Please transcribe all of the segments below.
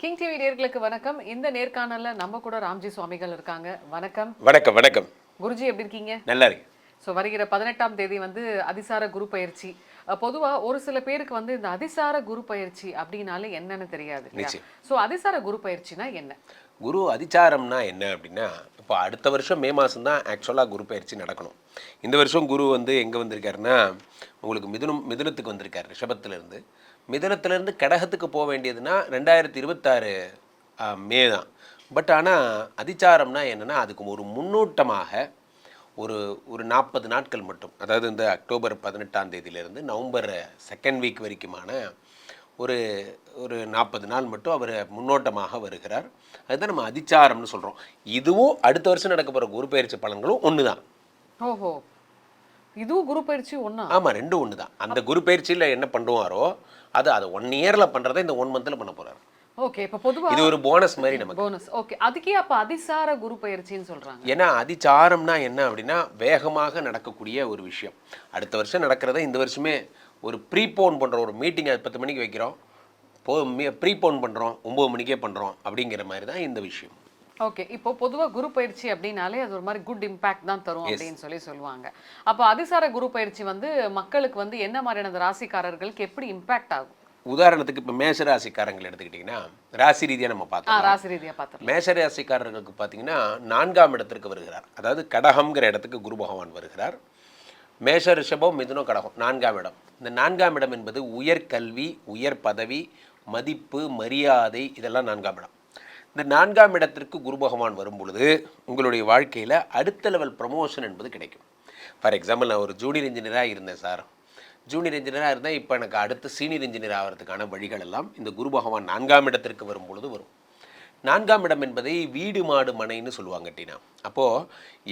King TV நேர்களுக்கு வணக்கம். இந்த நேர்காணல்ல நம்ம கூட ராம்ஜி சுவாமிகள் இருக்காங்க. வணக்கம். வணக்கம் வணக்கம். குருஜி எப்படி இருக்கீங்க? நல்லா இருக்கு ஸோ வருகிற பதினெட்டாம் தேதி வந்து அதிசார குரு பயிற்சி. அஹ், பொதுவா ஒரு சில பேருக்கு வந்து இந்த அதிசார குரு பயிற்சி அப்படின்னாலே என்னன்னு தெரியாது. ஸோ அதிசார குரு பயிற்சினா என்ன? குரு அதிச்சாரம்னா என்ன அப்படின்னா இப்போ அடுத்த வருஷம் மே மாதம் தான் ஆக்சுவலாக குரு பயிற்சி நடக்கணும். இந்த வருஷம் குரு வந்து எங்கே வந்திருக்காருன்னா உங்களுக்கு மிதுனம் மிதுனத்துக்கு வந்திருக்காரு ரிஷபத்திலேருந்து. மிதுனத்திலேருந்து கடகத்துக்கு போக வேண்டியதுன்னா ரெண்டாயிரத்தி இருபத்தாறு மே தான். பட் ஆனால் அதிச்சாரம்னா என்னென்னா அதுக்கு ஒரு முன்னோட்டமாக ஒரு ஒரு நாற்பது நாட்கள் மட்டும். அதாவது இந்த அக்டோபர் பதினெட்டாம் தேதியிலேருந்து நவம்பர் செகண்ட் வீக் வரைக்குமான ஒரு ஒரு நாற்பது நாள் மட்டும் அவர் முன்னோட்டமாக வருகிறார். அதுதான் நம்ம அதிச்சாரம்னு சொல்கிறோம் இதுவும் அடுத்த வருஷம் நடக்க போகிற குரு பயிற்சி பலன்களும் ஒன்று தான் ஓஹோ. இதுவும் குரு பயிற்சி ஒண்ணா? ஆமாம் ரெண்டும் ஒன்று தான் அந்த குரு பயிற்சியில் என்ன பண்ணுவாரோ அது அதை ஒன் இயரில் பண்ணுறதை இந்த ஒன் மந்தில் பண்ண போகிறார் ஓகே இப்போ பொதுவா இது ஒரு போனஸ் மாதிரி நமக்கு. போனஸ் ஓகே அதுக்கே அப்ப அதிசார குரு பயிற்சின்னு சொல்றாங்க. ஏன்னா அதிச்சாரம்னா என்ன அப்படின்னா வேகமாக நடக்கக்கூடிய ஒரு விஷயம். அடுத்த வருஷம் நடக்கிறத இந்த வருஷமே ஒரு ப்ரீபோன் பண்ணுற ஒரு மீட்டிங் பத்து மணிக்கு வைக்கிறோம். போ ப்ரீபோன் பண்ணுறோம் ஒம்பது மணிக்கே பண்ணுறோம் அப்படிங்கிற மாதிரி தான் இந்த விஷயம். ஓகே இப்போ பொதுவா குரு பயிற்சி அப்படின்னாலே அது ஒரு மாதிரி குட் இம்பாக்ட் தான் தரும் அப்படின்னு சொல்லி சொல்லுவாங்க. அப்போ அதிசார குரு பயிற்சி வந்து மக்களுக்கு வந்து என்ன மாதிரியான ராசிக்காரர்களுக்கு எப்படி இம்பாக்ட் ஆகும்? உதாரணத்துக்கு இப்போ மேஷ ராசிக்காரங்கள் எடுத்துக்கிட்டிங்கன்னா ராசி ரீதியாக நம்ம பார்த்தோம் ராசி ரீதியா பார்த்துருலாம் மேஷ ராசிக்காரர்களுக்கு பார்த்தீங்கன்னா நான்காம் இடத்திற்கு வருகிறார். அதாவது கடகம்ங்கிற இடத்துக்கு குரு பகவான் வருகிறார். மேஷ ரிஷபம் மிதுனம் கடகம் நான்காம் இடம். இந்த நான்காம் இடம் என்பது உயர் கல்வி உயர் பதவி மதிப்பு மரியாதை இதெல்லாம் நான்காம் இடம். இந்த நான்காம் இடத்திற்கு குரு பகவான் வரும் பொழுது உங்களுடைய வாழ்க்கையில் அடுத்த லெவல் ப்ரமோஷன் என்பது கிடைக்கும். ஃபார் எக்ஸாம்பிள் நான் ஒரு ஜூனியர் இன்ஜினியராக இருந்தேன் சார் ஜூனியர் இன்ஜினியராக இருந்தால் இப்போ எனக்கு அடுத்து சீனியர் இன்ஜினியர் ஆகிறதுக்கான வழிகள் எல்லாம் இந்த குரு பகவான் நான்காம் இடத்திற்கு வரும் பொழுது வரும். நான்காம் இடம் என்பதை வீடு மாடு மனைன்னு சொல்லுவாங்க டீனா. அப்போது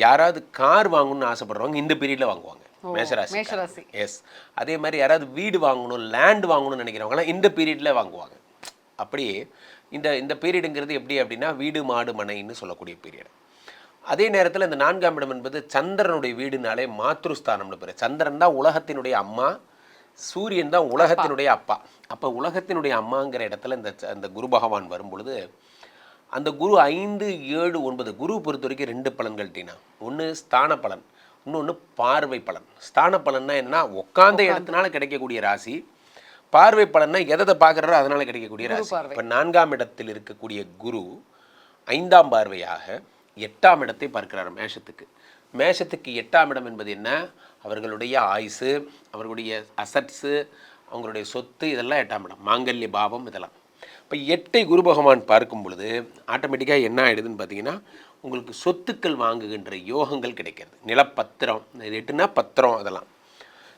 யாராவது கார் வாங்கணும்னு ஆசைப்படுறவங்க இந்த பீரியடில் வாங்குவாங்க. மேஷராசி. எஸ் அதே மாதிரி யாராவது வீடு வாங்கணும் லேண்ட் வாங்கணும்னு நினைக்கிறவங்களாம் இந்த பீரியடில் வாங்குவாங்க. அப்படி இந்த இந்த பீரியடுங்கிறது எப்படி அப்படின்னா வீடு மாடு மனைன்னு சொல்லக்கூடிய பீரியட். அதே நேரத்தில் இந்த நான்காம் இடம் என்பது சந்திரனுடைய வீடுனாலே மாத்ருஸ்தானம்னு பேர். சந்திரன் தான் உலகத்தினுடைய அம்மா சூரியன் தான் உலகத்தினுடைய அப்பா. அப்போ உலகத்தினுடைய அம்மாங்கிற இடத்துல இந்த இந்த குரு பகவான் வரும் பொழுது அந்த குரு ஐந்து ஏழு ஒன்பது குரு பொறுத்த வரைக்கும் ரெண்டு பலன்கள் டீனா. ஒன்று ஸ்தான பலன் இன்னொன்று பார்வை பலன். ஸ்தான பலன்னா என்னன்னா உட்காந்த இடத்தினால கிடைக்கக்கூடிய ராசி பார்வை பலன்னா எதை பார்க்குறாரோ அதனால கிடைக்கக்கூடிய ராசி. இப்போ நான்காம் இடத்தில் இருக்கக்கூடிய குரு ஐந்தாம் பார்வையாக எட்டாம் இடத்தை பார்க்கிறார் மேஷத்துக்கு. மேஷத்துக்கு எட்டாம் இடம் என்பது என்ன? அவர்களுடைய ஆயுசு அவர்களுடைய அசட்ஸு அவங்களுடைய சொத்து இதெல்லாம் எட்டாம் இடம். மாங்கல்ய பாவம் இதெல்லாம். இப்போ எட்டை குரு பகவான் பார்க்கும் பொழுது ஆட்டோமேட்டிக்காக என்ன ஆயிடுதுன்னு பார்த்தீங்கன்னா உங்களுக்கு சொத்துக்கள் வாங்குகின்ற யோகங்கள் கிடைக்கிறது. நிலப்பத்திரம் எட்டுனா பத்திரம் அதெல்லாம்.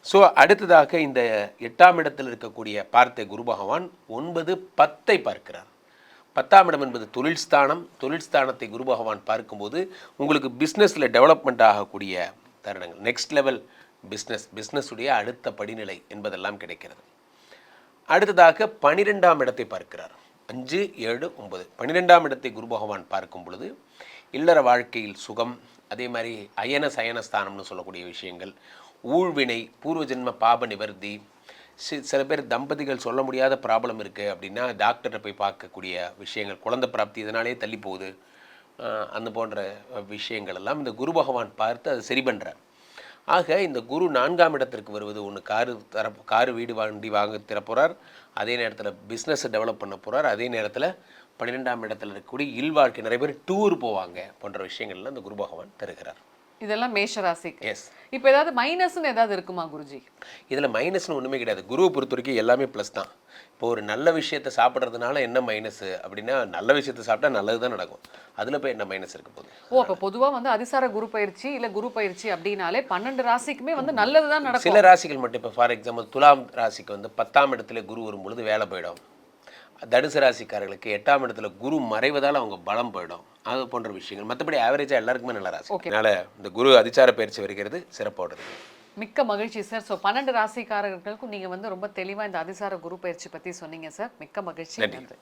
ஸோ அடுத்ததாக இந்த எட்டாம் இடத்தில் இருக்கக்கூடிய பார்த்தை குரு பகவான் ஒன்பது பத்தை பார்க்கிறார். பத்தாம் இடம் என்பது தொழில் ஸ்தானம். தொழில் ஸ்தானத்தை குரு பகவான் பார்க்கும்போது உங்களுக்கு பிஸ்னஸில் டெவலப்மெண்ட் ஆகக்கூடிய தருணங்கள். நெக்ஸ்ட் லெவல் பிஸ்னஸ் பிஸ்னஸுடைய அடுத்த படிநிலை என்பதெல்லாம் கிடைக்கிறது. அடுத்ததாக பனிரெண்டாம் இடத்தை பார்க்கிறார். அஞ்சு ஏழு ஒன்பது. பன்னிரெண்டாம் இடத்தை குரு பகவான் பார்க்கும் பொழுது இல்லற வாழ்க்கையில் சுகம் அதே மாதிரி அயன சயன ஸ்தானம்னு சொல்லக்கூடிய விஷயங்கள் ஊழ்வினை பூர்வ ஜென்ம பாப நிவர்த்தி. சில பேர் தம்பதிகள் சொல்ல முடியாத ப்ராப்ளம் இருக்குது அப்படின்னா டாக்டரை போய் பார்க்கக்கூடிய விஷயங்கள் குழந்தை பிராப்தி இதனாலே தள்ளி போகுது. அந்த போன்ற விஷயங்கள் எல்லாம் இந்த குரு பகவான் பார்த்து அதை சரி பண்ணுறார் ஆக இந்த குரு நான்காம் இடத்திற்கு வருவது ஒன்று காரு தர காரு வீடு வண்டி வாங்க தரப்போகிறார் அதே நேரத்தில் பிஸ்னஸை டெவலப் பண்ண போகிறார் அதே நேரத்தில் பன்னிரெண்டாம் இடத்துல இருக்கக்கூடிய இல்வாழ்க்கை. நிறைய பேர் டூர் போவாங்க போன்ற விஷயங்கள்லாம் இந்த குரு பகவான் தருகிறார். இதெல்லாம் மேஷ ராசிக்கு எஸ் இப்போ ஏதாவது மைனஸ்னு ஏதாவது இருக்குமா குருஜி? இதில் மைனஸ்னு ஒன்றுமே கிடையாது. குருவை பொறுத்த வரைக்கும் எல்லாமே ப்ளஸ் தான். இப்போ ஒரு நல்ல விஷயத்தை சாப்பிட்றதுனால என்ன மைனஸ் அப்படின்னா நல்ல விஷயத்தை சாப்பிட்டா நல்லது தான் நடக்கும். அதில் போய் என்ன மைனஸ் இருக்க போகுது? ஓ அப்போ பொதுவா வந்து அதிசார குரு பயிற்சி இல்ல குரு பயிற்சி அப்படின்னாலே பன்னெண்டு ராசிக்குமே வந்து நல்லதுதான் நடக்கும். சில ராசிகள் மட்டும் இப்போ ஃபார் எக்ஸாம்பிள் துலாம் ராசிக்கு வந்து பத்தாம் இடத்துல குரு வரும் பொழுது வேலை போயிடும். தனுசு ராசிக்காரர்களுக்கு எட்டாம் இடத்துல குரு மறைவதால் அவங்க பலம் போயிடும். அது போன்ற விஷயங்கள். மற்றபடி ஆவரேஜாக எல்லாருக்குமே நல்ல ராசி. அதனால இந்த குரு அதிச்சார பயிற்சி வருகிறது சிறப்போடுது மிக்க மகிழ்ச்சி சார். ஸோ பன்னெண்டு ராசிக்காரர்களுக்கும் நீங்க வந்து ரொம்ப தெளிவா இந்த அதிசார குரு பயிற்சி பத்தி சொன்னீங்க சார். மிக்க மகிழ்ச்சி. நன்றி.